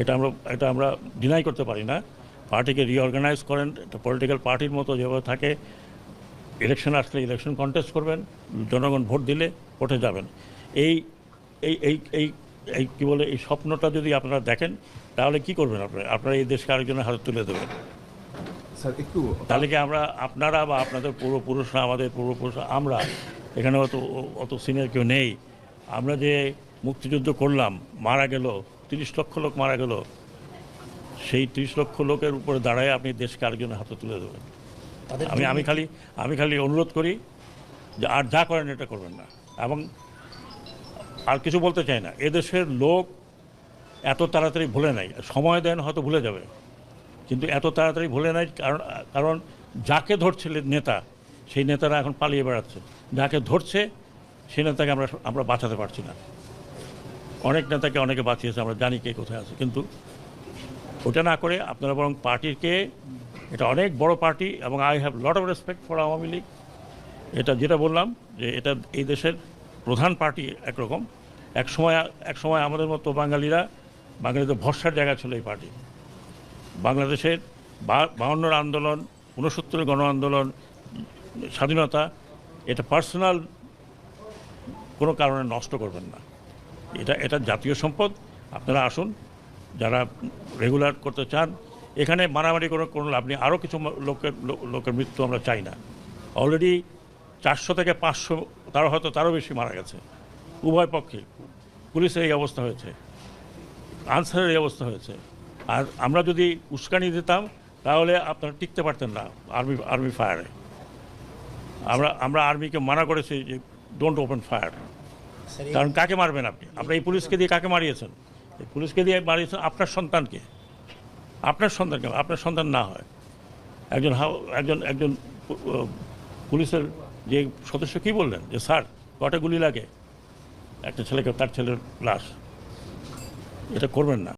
এটা আমরা এটা আমরা ডিনাই করতে পারি না। পার্টিকে রিঅর্গানাইজ করেন একটা পলিটিক্যাল পার্টির মতো যেভাবে থাকে ইলেকশন আসলে ইলেকশন কন্টেস্ট করবেন জনগণ ভোট দিলে ভোটে যাবেন। এই এই এই এই এই কী বলে এই স্বপ্নটা যদি আপনারা দেখেন তাহলে কি করবেন আপনারা আপনারা এই দেশকে আরেকজনের হাতে তুলে দেবেন। স্যার একটু তাহলে কি আমরা আপনারা বা আপনাদের পূর্বপুরুষরা আমাদের পূর্বপুরুষরা আমরা এখানে অত অত সিনিয়র কেউ নেই। আমরা যে মুক্তিযুদ্ধ করলাম মারা গেল তিরিশ লক্ষ লোক মারা গেল। সেই তিরিশ লক্ষ লোকের উপরে দাঁড়ায় আপনি দেশকে আরেকজনের হাতে তুলে দেবেন। আমি আমি খালি আমি খালি অনুরোধ করি যে আর যা করেন এটা করবেন না। এবং আর কিছু বলতে চাই না। এদেশের লোক এত তাড়াতাড়ি ভুলে নাই সময় দেন হয়তো ভুলে যাবে। কিন্তু এত তাড়াতাড়ি ভুলে নাই কারণ কারণ যাকে ধরছিলেন নেতা সেই নেতারা এখন পালিয়ে বেড়াচ্ছে। যাকে ধরছে সেই নেতাকে আমরা আমরা বাঁচাতে পারছি না। অনেক নেতাকে অনেকে বাঁচিয়েছে আমরা জানি কে কোথায় আছে। কিন্তু ওটা না করে আপনারা বরং পার্টিকে এটা অনেক বড় পার্টি এবং I have lot of respect for Awami League. এটা যেটা বললাম যে এটা এই দেশের প্রধান পার্টি একরকম। এক সময় এক সময় আমাদের মতো বাঙালিরা, বাঙালিদের ভরসার জায়গা ছিল এই পার্টি। বাংলাদেশের বা- বাহান্নর আন্দোলন, ঊনসত্তরের গণ আন্দোলন, স্বাধীনতা, এটা পার্সোনাল কোনো কারণে নষ্ট করবেন না। এটা এটা জাতীয় সম্পদ। আপনারা আসুন, যারা রেগুলার করতে চান, এখানে মারামারি করে কোনো লাভ নেই। আরও কিছু লোকের লোকের মৃত্যু আমরা চাই না। অলরেডি চারশো থেকে পাঁচশো, তারও হয়তো তারও বেশি মারা গেছে। উভয় পক্ষে। পুলিশের এই অবস্থা হয়েছে। আনসারের এই অবস্থা হয়েছে। আর আমরা যদি উস্কানি দিতাম, তাহলে আপনারা টিকতে পারতেন না আর্মি আর্মি ফায়ারে। আমরা আমরা আর্মিকে মানা করেছি যে ডোন্ট ওপেন ফায়ার কারণ কাকে মারবেন আপনি? আপনার এই পুলিশকে দিয়ে কাকে মারিয়েছেন? এই পুলিশকে দিয়ে মারিয়েছেন আপনার সন্তানকে। আপনার সন্তানকে, আপনার সন্তান না হয়। একজন একজন একজন পুলিশের যে সদস্য কী বললেন? যে, স্যার, কটা গুলি লাগে? একটা ছেলেকে, তার ছেলের লাশ। এটা করবেন না।